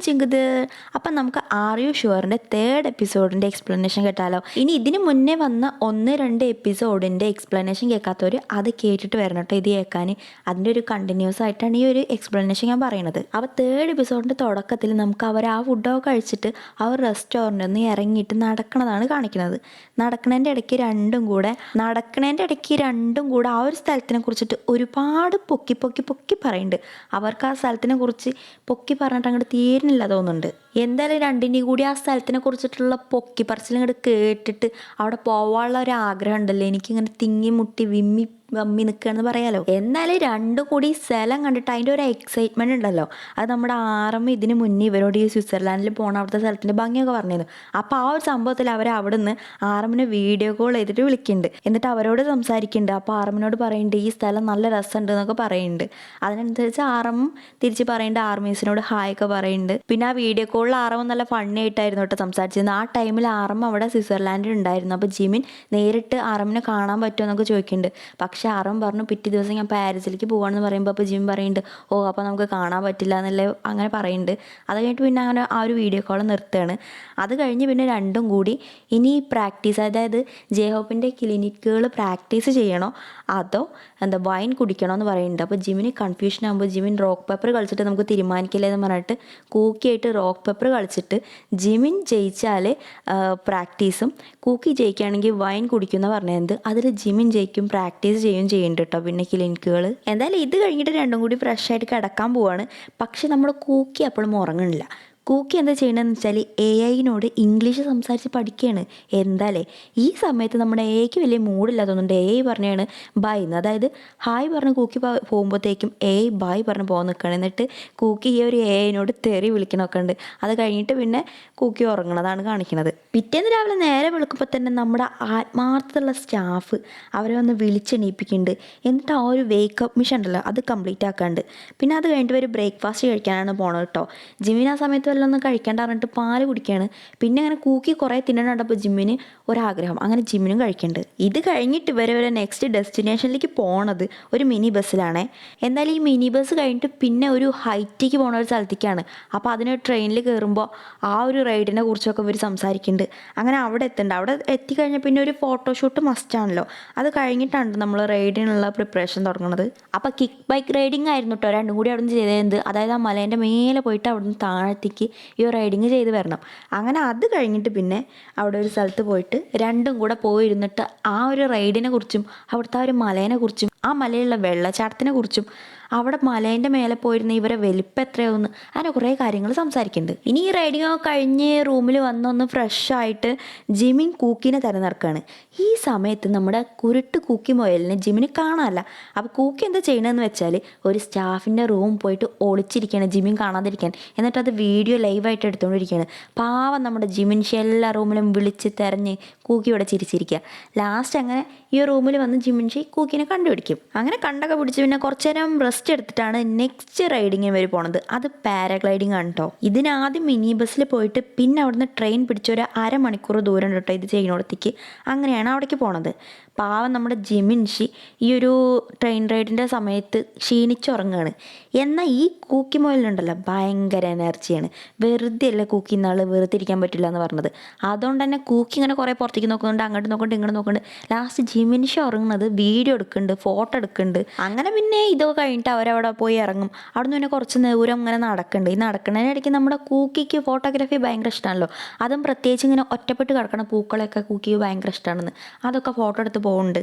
ചിങ്കുത് അപ്പം നമുക്ക് are you ഷുവറിന്റെ തേർഡ് എപ്പിസോഡിന്റെ എക്സ്പ്ലനേഷൻ കേട്ടാലോ? ഇനി ഇതിന് മുന്നേ വന്ന ഒന്ന് രണ്ട് എപ്പിസോഡിന്റെ എക്സ്പ്ലനേഷൻ കേൾക്കാത്തവർ അത് കേട്ടിട്ട് വരണം കേട്ടോ ഇത് കേൾക്കാൻ അതിന്റെ ഒരു കണ്ടിന്യൂസ് ആയിട്ടാണ് ഈ ഒരു എക്സ്പ്ലനേഷൻ ഞാൻ പറയുന്നത് അപ്പോൾ തേർഡ് എപ്പിസോഡിന്റെ തുടക്കത്തിൽ നമുക്ക് അവർ ആ ഫുഡൊക്കെ കഴിച്ചിട്ട് അവർ റെസ്റ്റോറന്റിൽ നിന്ന് ഇറങ്ങിയിട്ട് നടക്കണതാണ് കാണിക്കുന്നത് നടക്കണതിന്റെ ഇടയ്ക്ക് രണ്ടും കൂടെ നടക്കണതിന്റെ ഇടയ്ക്ക് രണ്ടും കൂടെ ആ ഒരു സ്ഥലത്തിനെ കുറിച്ചിട്ട് ഒരുപാട് പൊക്കി പൊക്കി പൊക്കി പറയുന്നുണ്ട് അവർക്ക് ആ സ്ഥലത്തിനെ കുറിച്ച് പൊക്കി പറഞ്ഞിട്ട് അങ്ങോട്ട് തീരുന്നില്ല തോന്നുന്നുണ്ട്. എന്തായാലും രണ്ടിന്റെയും കൂടി ആ സ്ഥലത്തിനെ കുറിച്ചിട്ടുള്ള പൊക്കി പറച്ചിലും കേട്ടിട്ട് അവിടെ പോവാനുള്ള ഒരു ആഗ്രഹം ഉണ്ടല്ലോ. എനിക്കിങ്ങനെ തിങ്ങി മുട്ടി വിമ്മി നിൽക്കുകയെന്ന് പറയാലോ. എന്നാലും രണ്ടു കൂടി സ്ഥലം കണ്ടിട്ട് അതിന്റെ ഒരു എക്സൈറ്റ്മെന്റ് ഉണ്ടല്ലോ. അത് നമ്മുടെ ആറമ്മ ഇതിന് മുന്നേ ഇവരോട് ഈ സ്വിറ്റ്സർലാൻഡിൽ പോണ അവിടുത്തെ സ്ഥലത്തിന്റെ ഭംഗിയൊക്കെ പറഞ്ഞിരുന്നു. അപ്പോൾ ആ ഒരു സംഭവത്തിൽ അവർ അവിടെ നിന്ന് ആറമ്മിനെ വീഡിയോ കോൾ ചെയ്തിട്ട് വിളിക്കുന്നുണ്ട്. എന്നിട്ട് അവരോട് സംസാരിക്കുന്നുണ്ട്. അപ്പോൾ ആറമ്മിനോട് പറയുന്നുണ്ട് ഈ സ്ഥലം നല്ല രസമുണ്ട് എന്നൊക്കെ പറയുന്നുണ്ട്. അതിനനുസരിച്ച് ആറമ്മും തിരിച്ച് പറയുന്നുണ്ട് ആർമീസിനോട് ഹായ് ഒക്കെ പറയുന്നുണ്ട്. പിന്നെ ആ വീഡിയോ കോളിൽ ആറമ്മ നല്ല ഫണ്ണി ആയിട്ടായിരുന്നു കേട്ടോ സംസാരിച്ചിരുന്നത്. ആ ടൈമിൽ ആറമ്മ അവിടെ സ്വിറ്റ്സർലാൻഡിൽ ഉണ്ടായിരുന്നു. അപ്പോൾ ജിമിൻ നേരിട്ട് ആറമ്മിനെ കാണാൻ പറ്റുമോ എന്നൊക്കെ ചോദിക്കുന്നുണ്ട്. ആറം പറഞ്ഞു പിറ്റേ ദിവസം ഞാൻ പാരീസിലേക്ക് പോവാണെന്ന് പറയുമ്പോൾ അപ്പോൾ ജിം പറയുന്നുണ്ട് ഓ അപ്പോൾ നമുക്ക് കാണാൻ പറ്റില്ല എന്നല്ലേ അങ്ങനെ പറയുന്നുണ്ട് അത് കഴിഞ്ഞിട്ട് പിന്നെ അങ്ങനെ ആ ഒരു വീഡിയോ കോൾ നിർത്തുകയാണ്. അത് കഴിഞ്ഞ് പിന്നെ രണ്ടും കൂടി ഇനി പ്രാക്ടീസ് അതായത് ജേഹോപ്പിന്റെ ക്ലിനിക്കുകൾ പ്രാക്ടീസ് ചെയ്യണോ അതോ എന്താ വൈൻ കുടിക്കണോ എന്ന് പറയുന്നുണ്ട് അപ്പോൾ ജിമ്മിന് കൺഫ്യൂഷൻ ആകുമ്പോൾ ജിമ്മിൻ റോക്ക് പേപ്പർ കളിച്ചിട്ട് നമുക്ക് തീരുമാനിക്കില്ല എന്ന് പറഞ്ഞിട്ട് കൂക്കിയായിട്ട് റോക്ക് പേപ്പർ കളിച്ചിട്ട് ജിമിൻ ജയിച്ചാൽ പ്രാക്ടീസും കൂക്കി ജയിക്കുകയാണെങ്കിൽ വൈൻ കുടിക്കുന്ന പറഞ്ഞത് അതിൽ ജിമിൻ ജയിക്കും പ്രാക്ടീസ് ചെയ്യും ചെയ്യുന്നുണ്ട് കേട്ടോ പിന്നെ ക്ലിനിക്കുകൾ എന്തായാലും ഇത് കഴിഞ്ഞിട്ട് രണ്ടും കൂടി ഫ്രഷ് ആയിട്ട് കിടക്കാൻ പോവാണ്. പക്ഷെ നമ്മൾ കൂക്കി അപ്പോഴും ഉറങ്ങണില്ല. കൂക്കി എന്താ ചെയ്യണമെന്ന് വെച്ചാൽ എ ഐനോട് ഇംഗ്ലീഷ് സംസാരിച്ച് പഠിക്കുകയാണ് എന്താലേ? ഈ സമയത്ത് നമ്മുടെ എ ഐക്ക് വലിയ മൂടില്ലാത്തതുകൊണ്ട് എ ഐ പറഞ്ഞാണ് ബൈ എന്ന്. അതായത് ഹായ് പറഞ്ഞ് കൂക്കി പോകുമ്പോഴത്തേക്കും എ ഐ ബായ് പറഞ്ഞ് പോകാൻ നിൽക്കണം എന്നിട്ട് കൂക്കി ഈ ഒരു എ ഐനോട് തെറി വിളിക്കണമൊക്കെ ഉണ്ട്. അത് കഴിഞ്ഞിട്ട് പിന്നെ കൂക്കി ഉറങ്ങണതാണ് കാണിക്കുന്നത് പിറ്റേന്ന് രാവിലെ നേരെ വിളിക്കുമ്പോൾ തന്നെ നമ്മുടെ ആത്മാർത്ഥമുള്ള സ്റ്റാഫ് അവരെ ഒന്ന് വിളിച്ചെണീപ്പിക്കുന്നുണ്ട്. എന്നിട്ട് ആ ഒരു വേക്കപ്പ് മിഷൻ ഉണ്ടല്ലോ അത് കംപ്ലീറ്റ് ആക്കാണ്ട്. പിന്നെ അത് കഴിഞ്ഞിട്ട് ഒരു ബ്രേക്ക്ഫാസ്റ്റ് കഴിക്കാനാണ് പോണത് കേട്ടോ ജിമ്മിന് ആ സമയത്ത് വല്ലതും കഴിക്കേണ്ട പറഞ്ഞിട്ട് പാൽ കുടിക്കുകയാണ് പിന്നെ അങ്ങനെ കൂക്കി കുറേ തിന്നണ്ടപ്പോൾ ജിമ്മിന് ഒരാഗ്രഹം. അങ്ങനെ ജിമ്മിനും കഴിക്കേണ്ടത് ഇത് കഴിഞ്ഞിട്ട് വരെ വരെ നെക്സ്റ്റ് ഡെസ്റ്റിനേഷനിലേക്ക് പോണത് ഒരു മിനി ബസ്സിലാണേ. എന്നാൽ ഈ മിനി ബസ് കഴിഞ്ഞിട്ട് പിന്നെ ഒരു ഹൈറ്റിക്ക് പോണ ഒരു സ്ഥലത്തേക്കാണ്. അപ്പോൾ അതിന് ട്രെയിനിൽ കയറുമ്പോൾ ആ ഒരു റൈഡിനെ കുറിച്ചൊക്കെ ഇവർ സംസാരിക്കുന്നുണ്ട് അങ്ങനെ അവിടെ എത്തണ്ട. അവിടെ എത്തിക്കഴിഞ്ഞാൽ പിന്നെ ഒരു ഫോട്ടോഷൂട്ട് മസ്റ്റാണല്ലോ അത് കഴിഞ്ഞിട്ടാണ് നമ്മൾ റൈഡിനുള്ള പ്രിപ്പറേഷൻ തുടങ്ങുന്നത് അപ്പോൾ കിക്ക് ബൈക്ക് റൈഡിങ് ആയിരുന്നു കേട്ടോ രണ്ടും കൂടി അവിടെ നിന്ന് ചെയ്തത് അതായത് ആ മലേന്റെ മേലെ പോയിട്ട് അവിടെ നിന്ന് താഴത്തേക്ക് ഈ റൈഡിങ് ചെയ്ത് വരണം. അങ്ങനെ അത് കഴിഞ്ഞിട്ട് പിന്നെ അവിടെ ഒരു സ്ഥലത്ത് പോയിട്ട് രണ്ടും കൂടെ പോയിരുന്നിട്ട് ആ ഒരു റൈഡിനെ കുറിച്ചും അവിടുത്തെ ആ ഒരു മലേനെ കുറിച്ചും ആ മലയിലുള്ള വെള്ളച്ചാട്ടത്തിനെ കുറിച്ചും അവിടെ മലേന്റെ മേലെ പോയിരുന്ന ഇവരെ വലിപ്പം എത്രയാവുന്ന് അങ്ങനെ കുറേ കാര്യങ്ങൾ സംസാരിക്കുന്നുണ്ട്. ഇനി ഈ റൈഡിങ് കഴിഞ്ഞ് റൂമിൽ വന്നൊന്ന് ഫ്രഷ് ആയിട്ട് ജിമിൻ കൂക്കിനെ തിരഞ്ഞെടുക്കുകയാണ്. ഈ സമയത്ത് നമ്മുടെ കുരുട്ട് കൂക്കി മൊയലിനെ ജിമിന് കാണാനല്ല. അപ്പോൾ കൂക്കി എന്താ ചെയ്യണമെന്ന് വെച്ചാൽ ഒരു സ്റ്റാഫിന്റെ റൂം പോയിട്ട് ഒളിച്ചിരിക്കുകയാണ് ജിമിൻ കാണാതിരിക്കാൻ. എന്നിട്ട് അത് വീഡിയോ ലൈവായിട്ട് എടുത്തുകൊണ്ടിരിക്കുകയാണ്. പാവം നമ്മുടെ ജിമിൻഷി എല്ലാ റൂമിലും വിളിച്ച് തെരഞ്ഞ് കൂക്കി ഇവിടെ ചിരിച്ചിരിക്കുക. ലാസ്റ്റ് അങ്ങനെ ഈ റൂമിൽ വന്ന് ജിമിൻഷി കൂക്കിനെ കണ്ടുപിടിക്കും. അങ്ങനെ കണ്ടൊക്കെ പിടിച്ച് പിന്നെ കുറച്ചു നേരം റെസ്റ്റ് എടുത്തിട്ടാണ് നെക്സ്റ്റ് റൈഡിങ്ങിന് വരെ പോണത്. അത് പാരാഗ്ലൈഡിങ് ആണ് കേട്ടോ ഇതിനാദ്യം മിനി ബസ്സിൽ പോയിട്ട് പിന്നെ അവിടുന്ന് ട്രെയിൻ പിടിച്ച ഒരു അരമണിക്കൂർ ദൂരം കേട്ടോ ഇത് ചെയ്യുന്നിടത്തേക്ക്. അങ്ങനെയാണ് അവിടേക്ക് പോണത്. പാവം നമ്മുടെ ജിമിൻഷി ഈ ഒരു ട്രെയിൻ റൈഡിന്റെ സമയത്ത് ക്ഷീണിച്ചുറങ്ങുകയാണ് എന്നാൽ ഈ കൂക്കി മുയലിനുണ്ടല്ലോ ഭയങ്കര എനർജിയാണ് വെറുതെ അല്ല കൂക്കി നാൾ വെറുതെ ഇരിക്കാൻ പറ്റില്ല എന്ന് പറഞ്ഞത്. അതുകൊണ്ട് തന്നെ കൂക്കി ഇങ്ങനെ കുറേ പുറത്തേക്ക് നോക്കുന്നുണ്ട് അങ്ങോട്ട് നോക്കുന്നുണ്ട് ഇങ്ങോട്ട് നോക്കുന്നുണ്ട്. ലാസ്റ്റ് ജിമിൻഷി ഉറങ്ങുന്നത് വീഡിയോ എടുക്കുന്നുണ്ട് ഫോട്ടോ എടുക്കുന്നുണ്ട്. അങ്ങനെ പിന്നെ ഇതൊക്കെ കഴിഞ്ഞിട്ട് അവരവിടെ പോയി ഇറങ്ങും. അവിടെ നിന്ന് പിന്നെ കുറച്ച് ദൂരം ഇങ്ങനെ നടക്കുന്നുണ്ട് ഈ നടക്കുന്നതിനിടയ്ക്ക് നമ്മുടെ കൂക്കിക്ക് ഫോട്ടോഗ്രാഫി ഭയങ്കര ഇഷ്ടമാണല്ലോ അതും പ്രത്യേകിച്ച് ഇങ്ങനെ ഒറ്റപ്പെട്ട് കിടക്കണ പൂക്കളെയൊക്കെ കൂക്കിക്ക് ഭയങ്കര ഇഷ്ടമാണെന്ന് അതൊക്കെ ഫോട്ടോ എടുത്ത് പോകുന്നുണ്ട്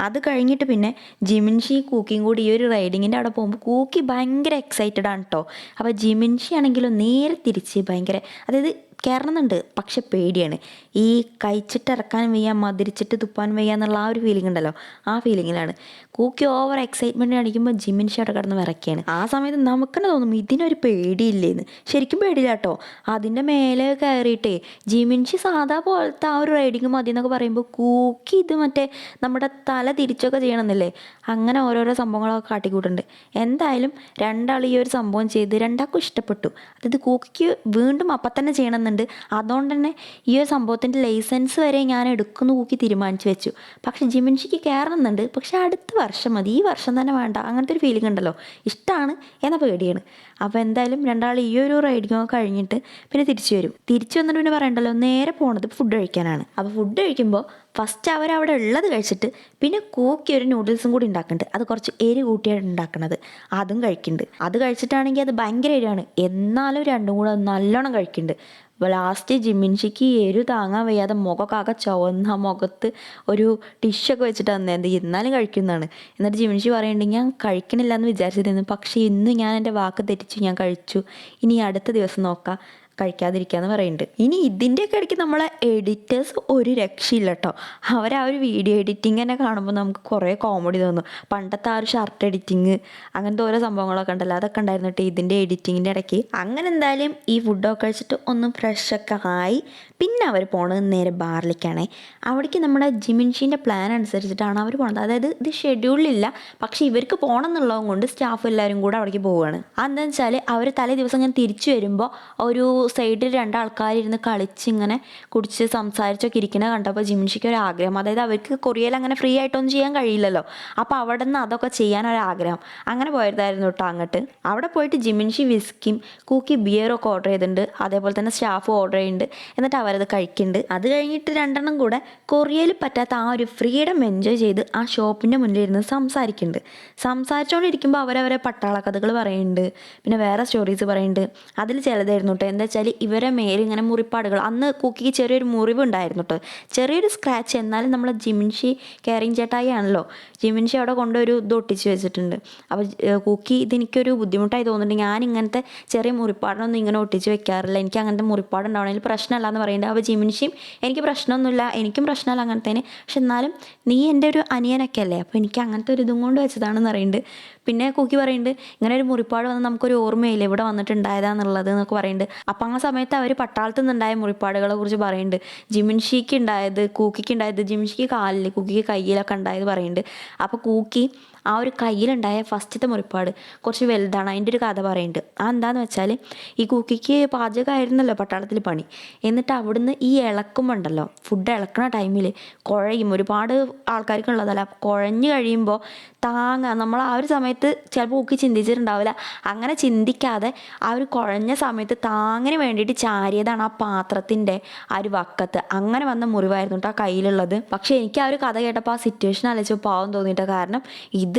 അത് കഴിഞ്ഞിട്ട് പിന്നെ ജിമിൻഷി കൂക്കിയും കൂടി ഈ ഒരു റൈഡിങ്ങിന്റെ അവിടെ പോകുമ്പോൾ കൂക്കി ഭയങ്കര എക്സൈറ്റഡ് ആണ് കേട്ടോ അപ്പോൾ ജിമിൻഷി ആണെങ്കിലും നേരെ തിരിച്ച് ഭയങ്കര അതായത് കയറണമെന്നുണ്ട് പക്ഷെ പേടിയാണ്. ഈ കഴിച്ചിട്ട് ഇറക്കാനും വയ്യ മതിരിച്ചിട്ട് തുപ്പാനും വയ്യ എന്നുള്ള ആ ഒരു ഫീലിംഗ് ഉണ്ടല്ലോ. ആ ഫീലിങ്ങിലാണ് കൂക്കി ഓവർ എക്സൈറ്റ്മെന്റ് കാണിക്കുമ്പോൾ ജിമ്മിൻ അവിടെ കിടന്ന് വിറക്കുകയാണ് ആ സമയത്ത് നമുക്ക് തന്നെ തോന്നും ഇതിനൊരു പേടിയില്ലേന്ന്. ശരിക്കും പേടിയില്ല കേട്ടോ. അതിന്റെ മേലെ കയറിയിട്ടേ ജിമിൻഷി സാധാ പോലത്തെ ആ ഒരു റൈഡിങ് മതി എന്നൊക്കെ പറയുമ്പോൾ കൂക്കി ഇത് മറ്റേ നമ്മുടെ തല തിരിച്ചൊക്കെ ചെയ്യണമെന്നില്ലേ അങ്ങനെ ഓരോരോ സംഭവങ്ങളൊക്കെ കാട്ടിക്കൂട്ടുണ്ട്. എന്തായാലും രണ്ടാൾ ഈ ഒരു സംഭവം ചെയ്ത് രണ്ടാൾക്കും ഇഷ്ടപ്പെട്ടു. അതായത് കൂക്കിക്ക് വീണ്ടും അപ്പം തന്നെ ചെയ്യണമെന്നുണ്ട്. കളിക്കുന്നുണ്ട് അതുകൊണ്ട് തന്നെ ഈ ഒരു സംഭവത്തിന്റെ ലൈസൻസ് വരെ ഞാൻ എടുക്കുന്നു കൂക്കി തീരുമാനിച്ചു വെച്ചു. പക്ഷേ ജിമിൻഷിക്ക് കയറുന്നുണ്ട് പക്ഷേ അടുത്ത വർഷം മതി. ഈ വർഷം തന്നെ വേണ്ട. അങ്ങനത്തെ ഒരു ഫീലിംഗ് ഉണ്ടല്ലോ. ഇഷ്ടമാണ് എന്ന പേടിയാണ്. അപ്പോൾ എന്തായാലും രണ്ടാൾ ഈ ഒരു റൈഡിങ് ഒക്കെ കഴിഞ്ഞിട്ട് പിന്നെ തിരിച്ചു വരും. തിരിച്ചു വന്നിട്ട് പിന്നെ പറയണ്ടല്ലോ നേരെ പോണത് ഫുഡ് കഴിക്കാനാണ്. അപ്പോൾ ഫുഡ് കഴിക്കുമ്പോൾ ഫസ്റ്റ് അവർ അവിടെ ഉള്ളത് കഴിച്ചിട്ട് പിന്നെ കൂക്കി ഒരു നൂഡിൽസും കൂടി ഉണ്ടാക്കുന്നുണ്ട്. അത് കുറച്ച് എരി കൂട്ടിയാണ് ഉണ്ടാക്കുന്നത്. അതും കഴിക്കുന്നുണ്ട്. അത് കഴിച്ചിട്ടാണെങ്കിൽ അത് ഭയങ്കര എരിവാണ് എന്നാലും രണ്ടും കൂടെ നല്ലോണം കഴിക്കുന്നുണ്ട്. ലാസ്റ്റ് ജിമിൻഷിക്ക് എരു താങ്ങാൻ വയ്യാതെ മുഖമൊക്കെ ചുവന്ന മുഖത്ത് ഒരു ടിഷൊക്കെ വെച്ചിട്ട് തന്നത് എന്നാലും കഴിക്കുന്നതാണ്. എന്നിട്ട് ജിമിൻഷി പറയുന്നുണ്ട് ഞാൻ കഴിക്കണില്ല എന്ന് വിചാരിച്ചിരുന്നു. പക്ഷേ ഇന്ന് ഞാൻ എന്റെ വാക്ക് തെറ്റിച്ചു ഞാൻ കഴിച്ചു. ഇനി അടുത്ത ദിവസം നോക്കാം. കഴിക്കാതിരിക്കാന്ന് പറയുന്നുണ്ട്. ഇനി ഇതിന്റെയൊക്കെ ഇടയ്ക്ക് നമ്മളെ എഡിറ്റേഴ്സ് ഒരു രക്ഷയില്ല കേട്ടോ അവർ ആ ഒരു വീഡിയോ എഡിറ്റിംഗ് തന്നെ കാണുമ്പോൾ നമുക്ക് കുറേ കോമഡി തോന്നും. പണ്ടത്തെ ആ ഒരു ഷർട്ട് എഡിറ്റിങ് അങ്ങനത്തെ ഓരോ സംഭവങ്ങളൊക്കെ ഉണ്ടല്ലോ അതൊക്കെ ഉണ്ടായിരുന്നു കേട്ടോ ഇതിന്റെ എഡിറ്റിങ്ങിന്റെ ഇടയ്ക്ക്. അങ്ങനെ എന്തായാലും ഈ ഫുഡൊക്കെ കഴിച്ചിട്ട് ഒന്ന് ഫ്രഷൊക്കെ ആയി പിന്നെ അവർ പോണത് നേരെ ബാറിലേക്കാണ് അവിടേക്ക് നമ്മുടെ ജിമിൻഷീന്റെ പ്ലാൻ അനുസരിച്ചിട്ടാണ് അവർ പോണത്. അതായത് ഇത് ഷെഡ്യൂളിലില്ല പക്ഷേ ഇവർക്ക് പോകണം എന്നുള്ളതും കൊണ്ട് സ്റ്റാഫ് എല്ലാവരും കൂടെ അവിടേക്ക് പോവുകയാണ് അതെന്താണെന്ന് വെച്ചാൽ അവർ തലേ ദിവസം ഞാൻ തിരിച്ചു വരുമ്പോൾ ഒരു സൈഡിൽ രണ്ടാൾക്കാരിരുന്ന് കളിച്ച് ഇങ്ങനെ കുടിച്ച് സംസാരിച്ചൊക്കെ ഇരിക്കുന്നത് കണ്ടപ്പോൾ ജിമിൻഷിക്ക് ഒരു ആഗ്രഹം അതായത് അവർക്ക് കൊറിയയിൽ അങ്ങനെ ഫ്രീ ആയിട്ടൊന്നും ചെയ്യാൻ കഴിയില്ലല്ലോ. അപ്പോൾ അവിടെ നിന്ന് അതൊക്കെ ചെയ്യാൻ ഒരു ആഗ്രഹം അങ്ങനെ പോയതായിരുന്നു കേട്ടോ അങ്ങോട്ട്. അവിടെ പോയിട്ട് ജിമിൻഷി വിസ്കിം കൂക്കി ബിയറൊക്കെ ഓർഡർ ചെയ്തിട്ടുണ്ട്. അതേപോലെ തന്നെ സ്റ്റാഫ് ഓർഡർ ചെയ്യുന്നുണ്ട് എന്നിട്ട് അവരത് കഴിക്കുന്നുണ്ട്. അത് കഴിഞ്ഞിട്ട് രണ്ടെണ്ണം കൂടെ കൊറിയയിൽ പറ്റാത്ത ആ ഒരു ഫ്രീഡം എൻജോയ് ചെയ്ത് ആ ഷോപ്പിന്റെ മുന്നിലിരുന്ന് സംസാരിക്കുന്നുണ്ട്. സംസാരിച്ചുകൊണ്ടിരിക്കുമ്പോൾ അവരവരെ പട്ടാള കഥകൾ പറയുന്നുണ്ട്. പിന്നെ വേറെ സ്റ്റോറീസ് പറയുന്നുണ്ട്. അതിൽ ചിലതായിരുന്നു കേട്ടോ എന്താ വെച്ചാൽ ഇവരെ മേലെ ഇങ്ങനെ മുറിപ്പാടുകൾ. അന്ന് കുക്കിക്ക് ചെറിയൊരു മുറിവുണ്ടായിരുന്നു കേട്ടോ ചെറിയൊരു സ്ക്രാച്ച് എന്നാലും നമ്മൾ ജിമിൻഷി കെയറിങ് ചേട്ടായി ആണല്ലോ ജിമിൻഷി അവിടെ കൊണ്ടൊരു ഇത് ഒട്ടിച്ച് വെച്ചിട്ടുണ്ട്. അപ്പോൾ കുക്കി ഇതെനിക്കൊരു ബുദ്ധിമുട്ടായി തോന്നുന്നുണ്ട്. ഞാൻ ഇങ്ങനത്തെ ചെറിയ മുറിപ്പാടൊന്നും ഇങ്ങനെ ഒട്ടിച്ച് വെക്കാറില്ല. എനിക്ക് അങ്ങനത്തെ മുറിപ്പാടുണ്ടാവണമെങ്കിൽ പ്രശ്നമല്ല എന്ന് പറയുന്നുണ്ട് അപ്പോൾ ജിമിൻഷിയും എനിക്ക് പ്രശ്നമൊന്നുമില്ല. എനിക്കും പ്രശ്നമല്ല അങ്ങനത്തേന് പക്ഷെ എന്നാലും നീ എന്റെ ഒരു അനിയനൊക്കെ അല്ലേ? അപ്പോൾ എനിക്ക് അങ്ങനത്തെ ഒരു ഇതും കൊണ്ട് വെച്ചതാണെന്ന് പറയുന്നുണ്ട് പിന്നെ കുക്കി പറയുന്നുണ്ട് ഇങ്ങനെ ഒരു മുറിപ്പാട് വന്ന് നമുക്കൊരു ഓർമ്മയില്ല? ഇവിടെ വന്നിട്ടുണ്ടായതാന്നുള്ളത് എന്നൊക്കെ പറയുന്നുണ്ട് അപ്പം ആ സമയത്ത് അവർ പട്ടാളത്തു നിന്നുണ്ടായ മുറിപ്പാടുകളെ കുറിച്ച് പറയുന്നുണ്ട്. ജിമിൻഷിക്ക് ഉണ്ടായത് കൂക്കിക്ക് ഉണ്ടായത് ജിമിൻഷിക്ക് കാലിൽ കൂക്കിക്ക് കയ്യിലൊക്കെ ഉണ്ടായത് പറയുന്നുണ്ട്. അപ്പോൾ കൂക്കി ആ ഒരു കയ്യിലുണ്ടായ ഫസ്റ്റത്തെ മുറിപ്പാട് കുറച്ച് വലുതാണ്. അതിന്റെ ഒരു കഥ പറയുന്നുണ്ട്. ആ എന്താന്ന് വെച്ചാൽ ഈ കുക്കിക്ക് പാചകമായിരുന്നല്ലോ പട്ടാളത്തിൽ പണി. എന്നിട്ട് അവിടുന്ന് ഈ ഇളക്കുമ്പോണ്ടല്ലോ ഫുഡ് ഇളക്കണ ടൈമിൽ കുഴയും. ഒരുപാട് ആൾക്കാർക്ക് ഉള്ളതല്ല കുഴഞ്ഞു കഴിയുമ്പോൾ താങ്ങ. നമ്മൾ ആ ഒരു സമയത്ത് ചിലപ്പോൾ കുക്കി ചിന്തിച്ചിട്ടുണ്ടാവില്ല. അങ്ങനെ ചിന്തിക്കാതെ ആ ഒരു കുഴഞ്ഞ സമയത്ത് താങ്ങിന് വേണ്ടിയിട്ട് ചാരിയതാണ് ആ പാത്രത്തിന്റെ ആ ഒരു വക്കത്ത് അങ്ങനെ വന്ന മുറിവായിരുന്നു കേട്ടോ ആ കയ്യിലുള്ളത്. പക്ഷേ എനിക്ക് ആ ഒരു കഥ കേട്ടപ്പോൾ ആ സിറ്റുവേഷൻ അലച്ചപ്പോൾ പാവം തോന്നിയിട്ടോ കാരണം ഇത്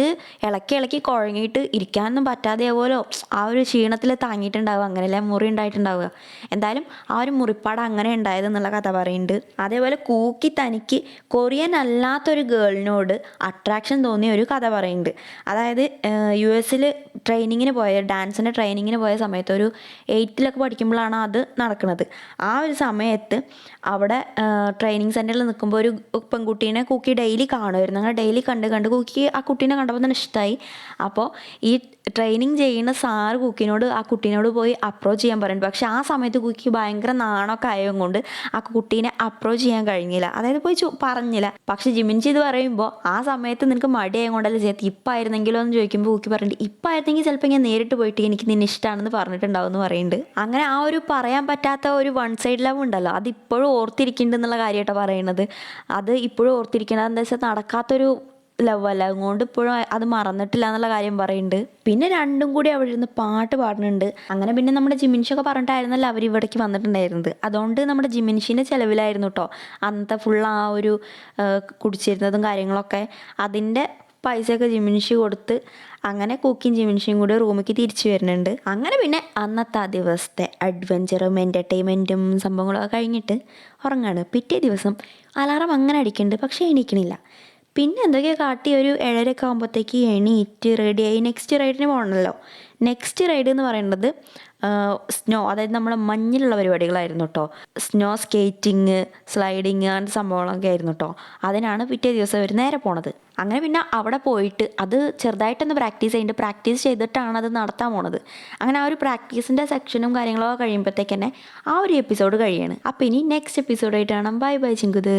ഇളക്കി ഇളക്കി കുഴങ്ങിയിട്ട് ഇരിക്കാനൊന്നും പറ്റാതെ പോലോ ആ ഒരു ക്ഷീണത്തിൽ താങ്ങിയിട്ടുണ്ടാവുക അങ്ങനെയല്ലേ മുറി ഉണ്ടായിട്ടുണ്ടാവുക. എന്തായാലും ആ ഒരു മുറിപ്പാട് അങ്ങനെ ഉണ്ടായതെന്നുള്ള കഥ പറയുന്നുണ്ട്. അതേപോലെ കൂക്കി തനിക്ക് കൊറിയൻ അല്ലാത്തൊരു ഗേളിനോട് അട്രാക്ഷൻ തോന്നിയ ഒരു കഥ പറയുന്നുണ്ട്. അതായത് യു എസിൽ ട്രെയിനിങ്ങിന് പോയ ഡാൻസിന്റെ ട്രെയിനിങ്ങിന് പോയ സമയത്ത് ഒരു എയ്റ്റിലൊക്കെ പഠിക്കുമ്പോഴാണ് അത് നടക്കുന്നത്. ആ ഒരു സമയത്ത് അവിടെ ട്രെയിനിങ് സെന്ററിൽ നിൽക്കുമ്പോൾ ഒരു പെൺകുട്ടീനെ കൂക്കി ഡെയിലി കാണുമായിരുന്നു. അങ്ങനെ ഡെയിലി കണ്ട് കണ്ട് കൂക്കി ആ കുട്ടീനെ കണ്ടപ്പോൾ തന്നെ ഇഷ്ടമായി അപ്പോൾ ഈ ട്രെയിനിങ് ചെയ്യുന്ന സാറ് കുക്കിനോട് ആ കുട്ടീനോട് പോയി അപ്രോച്ച് ചെയ്യാൻ പറയുന്നുണ്ട് പക്ഷേ ആ സമയത്ത് കുക്കി ഭയങ്കര നാണൊക്കെ ആയതും കൊണ്ട് ആ കുട്ടീനെ അപ്രോച്ച് ചെയ്യാൻ കഴിഞ്ഞില്ല. അതായത് പോയി പറഞ്ഞില്ല. പക്ഷെ ജിമിൻചി ഇത് പറയുമ്പോൾ ആ സമയത്ത് നിനക്ക് മടിയായത് കൊണ്ടല്ലേ ഇപ്പം ഇപ്പായിരുന്നെങ്കിലോ എന്ന് ചോദിക്കുമ്പോൾ കുക്കി പറയുന്നുണ്ട് ഇപ്പായിരുന്നെങ്കിൽ ചിലപ്പോൾ ഞാൻ നേരിട്ട് പോയിട്ട് എനിക്ക് നിന്നെ ഇഷ്ടമാണെന്ന് പറഞ്ഞിട്ടുണ്ടാവും എന്ന് പറയുന്നുണ്ട് അങ്ങനെ ആ ഒരു പറയാൻ പറ്റാത്ത ഒരു വൺ സൈഡ് ലവ് ഉണ്ടല്ലോ അത് ഇപ്പോഴും ഓർത്തിരിക്കുന്നുണ്ട് എന്നുള്ള കാര്യമായിട്ടാണ് പറയുന്നത് അത് ഇപ്പോഴും ഓർത്തിരിക്കുന്നത് എന്താ വെച്ചാൽ നടക്കാത്തൊരു ലവ് അല്ല. അതുകൊണ്ട് ഇപ്പോഴും അത് മറന്നിട്ടില്ല എന്നുള്ള കാര്യം പറയുന്നുണ്ട്. പിന്നെ രണ്ടും കൂടി അവിടെ ഇരുന്ന് പാട്ട് പാടുന്നുണ്ട്. അങ്ങനെ പിന്നെ നമ്മുടെ ജിമിൻഷൊക്കെ പറഞ്ഞിട്ടായിരുന്നല്ലോ അവർ ഇവിടേക്ക് വന്നിട്ടുണ്ടായിരുന്നത്. അതുകൊണ്ട് നമ്മുടെ ജിമിൻഷിന്റെ ചിലവിലായിരുന്നു കേട്ടോ അന്നത്തെ ഫുൾ ആ ഒരു കുടിച്ചിരുന്നതും കാര്യങ്ങളൊക്കെ. അതിന്റെ പൈസയൊക്കെ ജിമിൻഷി കൊടുത്ത് അങ്ങനെ കുക്കിയും ജിമിൻഷിയും കൂടി റൂമിലേക്ക് തിരിച്ചു വരുന്നുണ്ട്. അങ്ങനെ പിന്നെ അന്നത്തെ ആ ദിവസത്തെ അഡ്വഞ്ചറും എന്റർടൈൻമെന്റും സംഭവങ്ങളൊക്കെ കഴിഞ്ഞിട്ട് ഉറങ്ങാണ്. പിറ്റേ ദിവസം അലാറം അങ്ങനെ അടിക്കുന്നുണ്ട്. പക്ഷേ എണീക്കണില്ല. പിന്നെ എന്തൊക്കെയോ കാട്ടി ഒരു ഏഴരയൊക്കെ ആകുമ്പോഴത്തേക്ക് എണീറ്റ് റെഡിയായി നെക്സ്റ്റ് റൈഡിന് പോകണമല്ലോ നെക്സ്റ്റ് റൈഡ് എന്ന് പറയുന്നത് സ്നോ അതായത് നമ്മുടെ മഞ്ഞിലുള്ള പരിപാടികളായിരുന്നു കേട്ടോ സ്നോ സ്കേറ്റിങ് സ്ലൈഡിങ് അങ്ങനത്തെ സംഭവങ്ങളൊക്കെ ആയിരുന്നു കേട്ടോ അതിനാണ് പിറ്റേ ദിവസം അവർ നേരെ പോണത്. അങ്ങനെ പിന്നെ അവിടെ പോയിട്ട് അത് ചെറുതായിട്ടൊന്ന് പ്രാക്ടീസ് ചെയ്യുന്നുണ്ട് പ്രാക്ടീസ് ചെയ്തിട്ടാണ് അത് നടത്താൻ പോണത്. അങ്ങനെ ആ ഒരു പ്രാക്ടീസിന്റെ സെക്ഷനും കാര്യങ്ങളൊക്കെ കഴിയുമ്പോഴത്തേക്ക് തന്നെ ആ ഒരു എപ്പിസോഡ് കഴിയാണ്. അപ്പോൾ ഇനി നെക്സ്റ്റ് എപ്പിസോഡായിട്ടാണ് ബൈ ബൈ ചിങ്കുത്.